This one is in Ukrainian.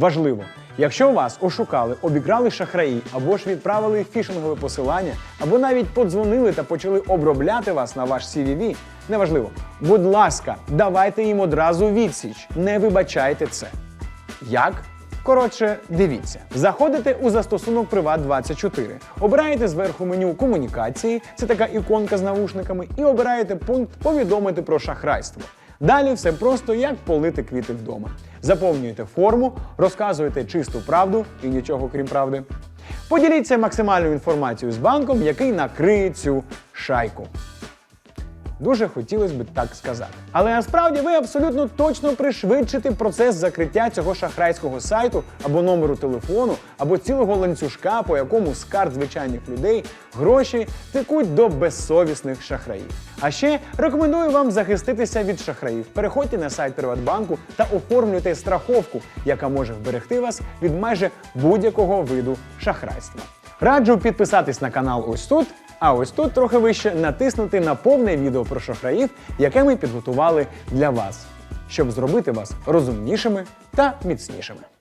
Важливо, якщо вас ошукали, обікрали шахраї, або ж відправили фішингове посилання, або навіть подзвонили та почали обробляти вас на ваш CVV, неважливо. Будь ласка, давайте їм одразу відсіч. Не вибачайте це. Як? Коротше, дивіться. Заходите у застосунок Приват24, обираєте зверху меню комунікації, це така іконка з навушниками, і обираєте пункт Повідомити про шахрайство. Далі все просто як полити квіти вдома. Заповнюєте форму, розказуєте чисту правду і нічого крім правди. Поділіться максимальною інформацією з банком, який накриє цю шайку. Дуже хотілося б так сказати. Але насправді ви абсолютно точно пришвидшите процес закриття цього шахрайського сайту або номеру телефону, або цілого ланцюжка, по якому з карт звичайних людей гроші текуть до безсовісних шахраїв. А ще рекомендую вам захиститися від шахраїв. Переходьте на сайт Приватбанку та оформлюйте страховку, яка може вберегти вас від майже будь-якого виду шахрайства. Раджу підписатись на канал ось тут. А ось тут трохи вище натиснути на повне відео про шахраїв, яке ми підготували для вас, щоб зробити вас розумнішими та міцнішими.